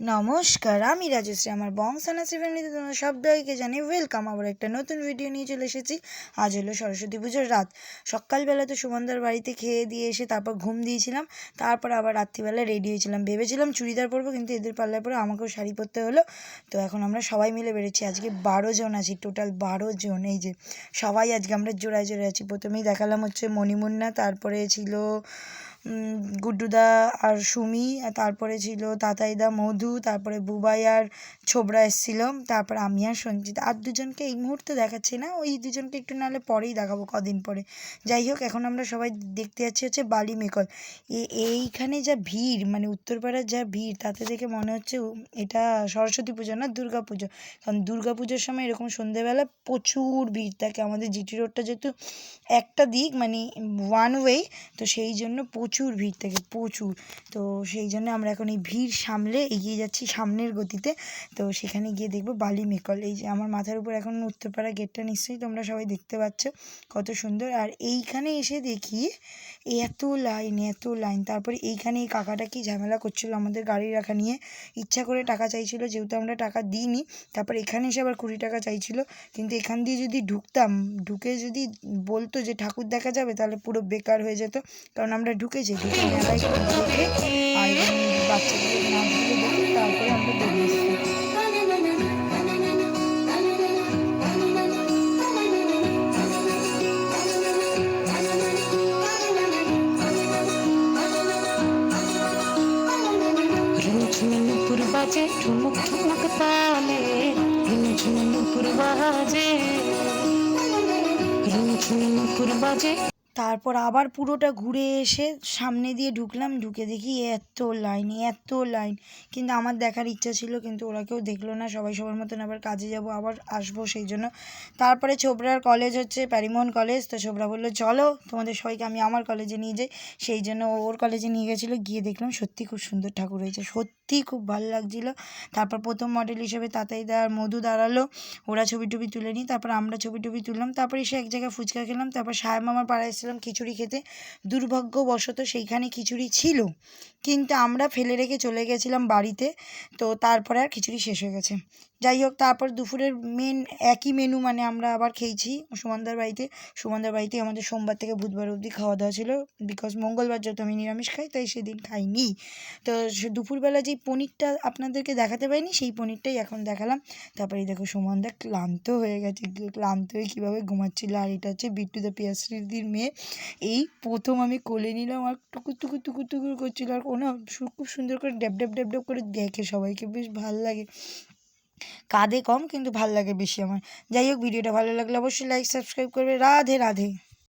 নমস্কার, আমি রাজশ্রী। আমার বংশানাসি ফ্যামিলিতে তোমাদের সবাইকে জানি ওয়েলকাম আবার একটা নতুন ভিডিও নিয়ে চলে এসেছি। আজ হলো সরস্বতী পুজোর রাত। সকালবেলা তো সুমনদার বাড়িতে খেয়ে দিয়ে এসে তারপর ঘুম দিয়েছিলাম। তারপর আবার রাত্রিবেলা রেডি হয়েছিলাম। ভেবেছিলাম চুড়িদার পরবো, কিন্তু এদের পাল্লায় পরে আমাকেও শাড়ি পরতে হলো। তো এখন আমরা সবাই মিলে বেরোচ্ছি। আজকে বারো জন আছি টোটাল বারো জন। এই যে সবাই আজকে আমরা জোড়ায় জোড়ায় আছি। প্রথমেই দেখালাম হচ্ছে মণিমুন্না, তারপরে ছিল গুড্ডুদা আর সুমি তারপরে ছিল তাতাইদা, মধু, তারপরে বুবাই আর ছোবরা এসেছিল, তারপর আমি আর সঞ্জিত। আর দুজনকে এই মুহূর্তে দেখাচ্ছি না, ওই দুজনকে একটু নাহলে পরেই দেখাবো কদিন পরে। যাই হোক, এখন আমরা সবাই দেখতে যাচ্ছি হচ্ছে বালি মেকল এইখানে যা ভিড় মানে উত্তরপাড়ার যা ভিড়, তাতে দেখে মনে হচ্ছে এটা সরস্বতী পুজো না, দুর্গা পুজো। কারণ দুর্গা পুজোর সময় এরকম সন্ধেবেলা প্রচুর ভিড় থাকে। আমাদের জিটি রোডটা যেহেতু একটা দিক মানে ওয়ান ওয়ে তো সেই জন্য প্রচুর ভিড় থাকে, প্রচুর। তো সেই জন্য আমরা এখন এই ভিড় সামলে এগিয়ে যাচ্ছি সামনের গতিতে। তো সেখানে গিয়ে দেখব বালি মেকল। এই যে আমার মাথার উপর এখন উত্তরপাড়া গেটটা নিশ্চয়ই তোমরা সবাই দেখতে পাচ্ছ, কত সুন্দর। আর এইখানে এসে দেখি এত লাইন এত লাইন। তারপরে এইখানে এই কাকাটা কি ঝামেলা করছিল আমাদের গাড়ি রাখা নিয়ে? ইচ্ছা করে টাকা চাইছিল, যেহেতু আমরা টাকা দিইনি। তারপর এখানে এসে আবার কুড়ি টাকা চাইছিল। কিন্তু এখান দিয়ে যদি ঢুকতাম, ঢুকে যদি বলতো যে ঠাকুর দেখা যাবে, তাহলে পুরো বেকার হয়ে যেত। কারণ আমরা ঢুকেছি ঢুকে মেলায় দেখে আর বাচ্চাগুলো নাচগুলো দেখে তারপরে আমরা বেরিয়ে এসেছি। পূর্বাজে ঠুমুক ঠুমুক তালে। ঝুনঝুন পূর্বাজে ঝুনঝুন পূর্বাজে তারপর আবার পুরোটা ঘুরে এসে সামনে দিয়ে ঢুকলাম, ঢুকে দেখি এত লাইন এত লাইন কিন্তু আমার দেখার ইচ্ছা ছিল, কিন্তু ওরা কেউ দেখল না। সবাই সবার মতন আবার কাজে যাব, আবার আসব সেই জন্য। তারপরে ছোবরার কলেজ হচ্ছে প্যারিমোহন কলেজ তো ছোবরা বলল, চলো, তোমাদের সবাইকে আমি আমার কলেজে নিয়ে যাই। সেই জন্য ওর কলেজে নিয়ে গেছিল, গিয়ে দেখলাম সত্যি খুব সুন্দর ঠাকুর হয়েছে, সত্যি খুব ভালো লাগছিল। তারপর প্রথম মডেল হিসেবে তাতাইদা আর মধু দাঁড়াল, ওরা ছবি টবি তুলে নিই তারপর আমরা ছবি টবি তুললাম, তারপর এসে এক জায়গায় ফুচকা খেলাম, তারপর সাহেব মামার পাড়ায় এসেছিলাম খিচুড়ি খেতে। দুর্ভাগ্যবশত সেইখানে খিচুড়ি ছিল। কিন্তু আমরা ফেলে রেখে চলে গেছিলাম বাড়িতে। তো তারপরে আর খিচুড়ি শেষ হয়ে গেছে। যাই হোক, তারপর দুপুরের মেন একই মেনু মানে আমরা আবার খেয়েছি সুমনদার বাড়িতে। সুমনদার বাড়িতে আমাদের সোমবার থেকে বুধবার অবধি খাওয়া দাওয়া ছিল। বিকজ মঙ্গলবার যত আমি নিরামিষ খাই, তাই সেদিন খাইনি। তো দুপুরবেলা যেই পনিরটা আপনাদেরকে দেখাতে পারিনি সেই পনিরটাই এখন দেখালাম। তারপরে দেখো সুমনদা ক্লান্ত হয়ে গেছে। ক্লান্ত হয়ে কীভাবে ঘুমাচ্ছিল। আর এটা হচ্ছে বিট্টু দা পিয়াশ্রীদির মেয়ে। এই প্রথম আমি কোলে নিলাম আর টুকুর টুকুর টুকুর টুকুর করছিল আর ওনা খুব সুন্দর করে ড্যাব ড্যাব ড্যাব ড্যাব করে দেখে সবাইকে বেশ ভালো লাগে। কাঁদে কম কিন্তু ভালো লাগে বেশি আমার। যাই হোক, ভিডিওটা ভালো লাগলে অবশ্যই লাইক সাবস্ক্রাইব করবে। রাধে রাধে।